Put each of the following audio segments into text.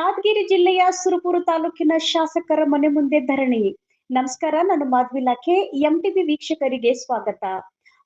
ಯಾದಗಿರಿ ಜಿಲ್ಲೆಯ ಸುರಪುರ ತಾಲೂಕಿನ ಶಾಸಕರ ಮನೆ ಮುಂದೆ ಧರಣಿ. ನಮಸ್ಕಾರ, ನಾನು ಮಾಧವಿ ಲಾಖೆ. ಎಂಟಿಬಿ ವೀಕ್ಷಕರಿಗೆ ಸ್ವಾಗತ.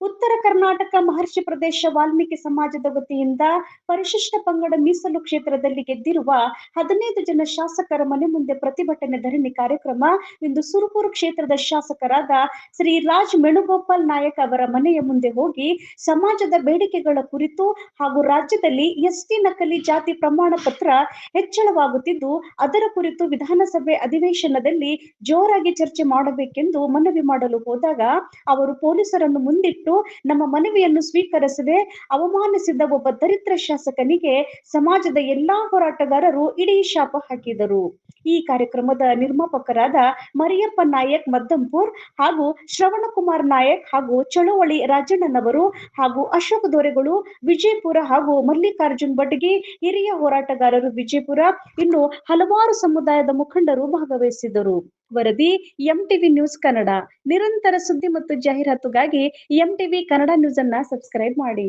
ಉತ್ತರ ಕರ್ನಾಟಕ ಮಹರ್ಷಿ ಪ್ರದೇಶ ವಾಲ್ಮೀಕಿ ಸಮಾಜದ ವತಿಯಿಂದ ಪರಿಶಿಷ್ಟ ಪಂಗಡ ಮೀಸಲು ಕ್ಷೇತ್ರದಲ್ಲಿ ಗೆದ್ದಿರುವ ಹದಿನೈದು ಜನ ಶಾಸಕರ ಮನೆ ಮುಂದೆ ಪ್ರತಿಭಟನೆ ಧರಣಿ ಕಾರ್ಯಕ್ರಮ ಇಂದು ಸುರಪುರ ಕ್ಷೇತ್ರದ ಶಾಸಕರಾದ ಶ್ರೀ ರಾಜ್ ಮೇಣುಗೋಪಾಲ್ ನಾಯಕ್ ಅವರ ಮನೆಯ ಮುಂದೆ ಹೋಗಿ ಸಮಾಜದ ಬೇಡಿಕೆಗಳ ಕುರಿತು ಹಾಗೂ ರಾಜ್ಯದಲ್ಲಿ ಎಸ್ಟಿ ನಕಲಿ ಜಾತಿ ಪ್ರಮಾಣ ಪತ್ರ ಹೆಚ್ಚಳವಾಗುತ್ತಿದ್ದು, ಅದರ ಕುರಿತು ವಿಧಾನಸಭೆ ಅಧಿವೇಶನದಲ್ಲಿ ಜೋರಾಗಿ ಚರ್ಚೆ ಮಾಡಬೇಕೆಂದು ಮನವಿ ಮಾಡಲು ಹೋದಾಗ ಅವರು ಪೊಲೀಸರನ್ನು ಮುಂದಿಟ್ಟು ನಮ್ಮ ಮನವಿಯನ್ನು ಸ್ವೀಕರಿಸದೆ ಅವಮಾನಿಸಿದ ಒಬ್ಬ ದರಿದ್ರ ಶಾಸಕನಿಗೆ ಸಮಾಜದ ಎಲ್ಲಾ ಹೋರಾಟಗಾರರು ಇಡೀ ಶಾಪ ಹಾಕಿದರು. ಈ ಕಾರ್ಯಕ್ರಮದ ನಿರ್ಮಾಪಕರಾದ ಮರಿಯಪ್ಪ ನಾಯಕ್ ಮದ್ದಂಪುರ್ ಹಾಗೂ ಶ್ರವಣಕುಮಾರ್ ನಾಯಕ್ ಹಾಗೂ ಚಳುವಳಿ ರಾಜಣ್ಣನವರು ಹಾಗೂ ಅಶೋಕ್ ದೊರೆಗಳು, ವಿಜಯಪುರ ಹಾಗೂ ಮಲ್ಲಿಕಾರ್ಜುನ್ ಬಡ್ಗಿ ಹಿರಿಯ ಹೋರಾಟಗಾರರು ವಿಜಯಪುರ ಇನ್ನು ಹಲವಾರು ಸಮುದಾಯದ ಮುಖಂಡರು ಭಾಗವಹಿಸಿದರು ವರದಿ ಎಂಟಿವಿ ನ್ಯೂಸ್ ಕನ್ನಡ. ನಿರಂತರ ಸುದ್ದಿ ಮತ್ತು ಜಾಹೀರಾತುಗಾಗಿ ಎಂಟಿವಿ ಕನ್ನಡ ನ್ಯೂಸ್ ಅನ್ನ ಸಬ್ಸ್ಕ್ರೈಬ್ ಮಾಡಿ.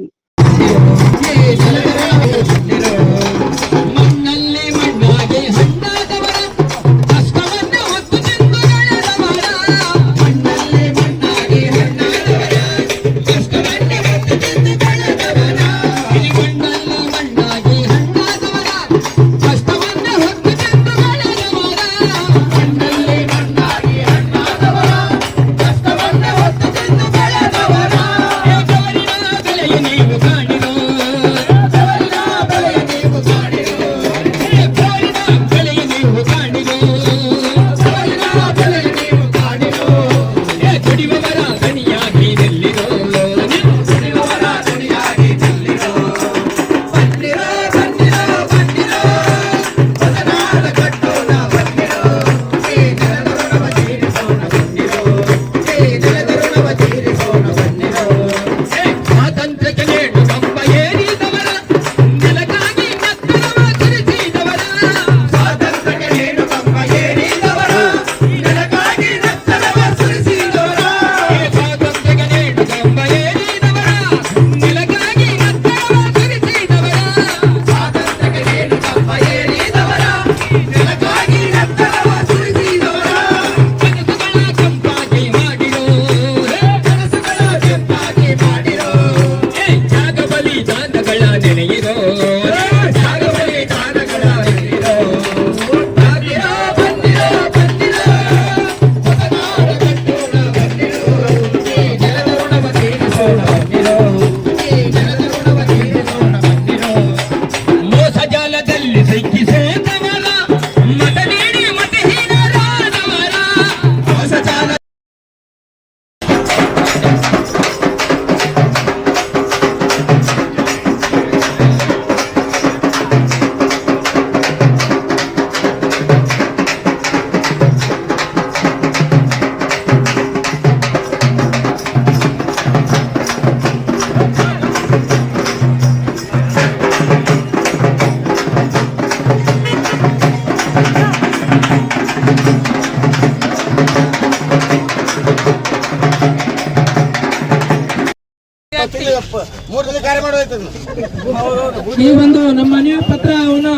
ಈ ಒಂದು ನಮ್ಮ ಮನೆಯ ಪತ್ರ ಅವನು.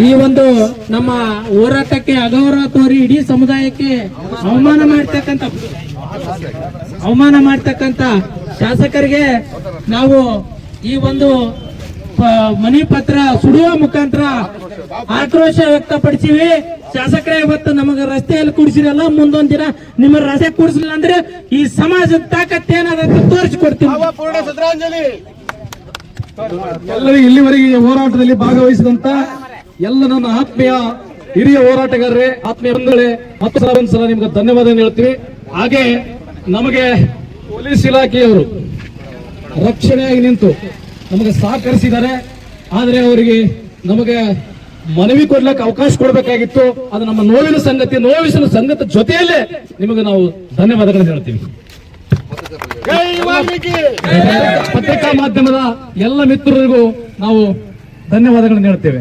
ಈ ಒಂದು ನಮ್ಮ ಹೋರಾಟಕ್ಕೆ ಅಗೌರವ ತೋರಿ ಇಡೀ ಸಮುದಾಯಕ್ಕೆ ಅವಮಾನ ಮಾಡ್ತಕ್ಕಂತ ಅವಮಾನ ಮಾಡ್ತಕ್ಕಂತ ಶಾಸಕರಿಗೆ ನಾವು ಈ ಒಂದು ಮನವಿ ಪತ್ರ ಸುಡುವ ಮುಖಾಂತರ ಆಕ್ರೋಶ ವ್ಯಕ್ತಪಡಿಸಿವಿ. ಶಾಸಕರೇ ಇವತ್ತು ನಮಗೆ ರಸ್ತೆಯಲ್ಲಿ ಕುಡಿಸಿರಲ್ಲ ಮುಂದೊಂದ್ ದಿನ ನಿಮ್ಮ ರಸ್ತೆ ಕೂಡಿಸಲಿಲ್ಲ ಅಂದ್ರೆ ಈ ಸಮಾಜದ ತಾಕತ್ ಏನಾದಂತ ತೋರಿಸಿಕೊಡ್ತೀವಿ ಎಲ್ಲರಿಗೂ ಎಲ್ಲರೂ ಇಲ್ಲಿವರೆಗೆ ಹೋರಾಟದಲ್ಲಿ ಭಾಗವಹಿಸಿದಂತ ಎಲ್ಲ ನನ್ನ ಆತ್ಮೀಯ ಹಿರಿಯ ಹೋರಾಟಗಾರರೇ ಆತ್ಮೀಯ ಬಂಧುಗಳೇ ಮತ್ತು ಸಲ ಒಂದ್ಸಲ ನಿಮ್ಗೆ ಧನ್ಯವಾದ ಹೇಳ್ತೀವಿ. ಹಾಗೆ ನಮಗೆ ಪೊಲೀಸ್ ಇಲಾಖೆಯವರು ರಕ್ಷಣೆಯಾಗಿ ನಿಂತು ನಮಗೆ ಸಹಕರಿಸಿದ್ದಾರೆ. ಆದರೆ ಅವರಿಗೆ ನಮಗೆ ಮನವಿ ಕೊಡ್ಲಿಕ್ಕೆ ಅವಕಾಶ ಕೊಡಬೇಕಾಗಿತ್ತು. ಅದು ನಮ್ಮ ನೋವಿನ ಸಂಗತಿ ನೋವಿನ ಸಂಗತಿ ಜೊತೆಯಲ್ಲೇ ನಿಮಗೆ ನಾವು ಧನ್ಯವಾದಗಳನ್ನು ಹೇಳ್ತೀವಿ. ಪತ್ರಿಕಾ ಮಾಧ್ಯಮದ ಎಲ್ಲ ಮಿತ್ರರಿಗೂ ನಾವು ಧನ್ಯವಾದಗಳನ್ನು ಹೇಳ್ತೇವೆ.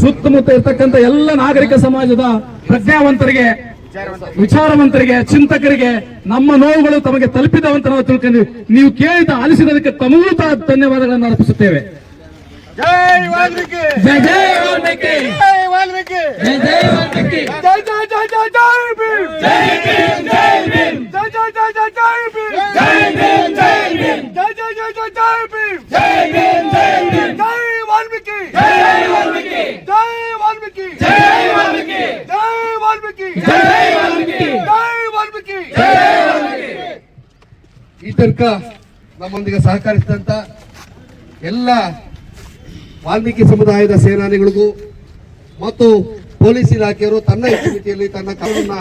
ಸುತ್ತಮುತ್ತ ಇರತಕ್ಕಂತ ಎಲ್ಲ ನಾಗರಿಕ ಸಮಾಜದ ಪ್ರಜ್ಞಾವಂತರಿಗೆ ವಿಚಾರವಂತರಿಗೆ ಚಿಂತಕರಿಗೆ ನಮ್ಮ ನೋವುಗಳು ತಮಗೆ ತಲುಪಿದವಂತ ನಾವು ತಿಳ್ಕೊಂಡಿವಿ ನೀವು ಕೇಳಿದ ಆಲಿಸಿದಕ್ಕೆ ತಮಗೂ ಸಹ ಧನ್ಯವಾದಗಳನ್ನು ಅರ್ಪಿಸುತ್ತೇವೆ ಜೈ ವಾಲ್ಮೀಕಿ ಜೈ ವಾಲ್ಮೀಕಿ ಜೈ ತನಕ ನಮ್ಮೊಂದಿಗೆ ಸಹಕರಿಸಿದಂತ ಎಲ್ಲ ವಾಲ್ಮೀಕಿ ಸಮುದಾಯದ ಸೇನಾನಿಗಳಿಗೂ ಮತ್ತು ಪೊಲೀಸ್ ಇಲಾಖೆಯವರು ತನ್ನ ಇತಿಮಿತಿಯಲ್ಲಿ ತನ್ನ ಕಾನೂನನ್ನ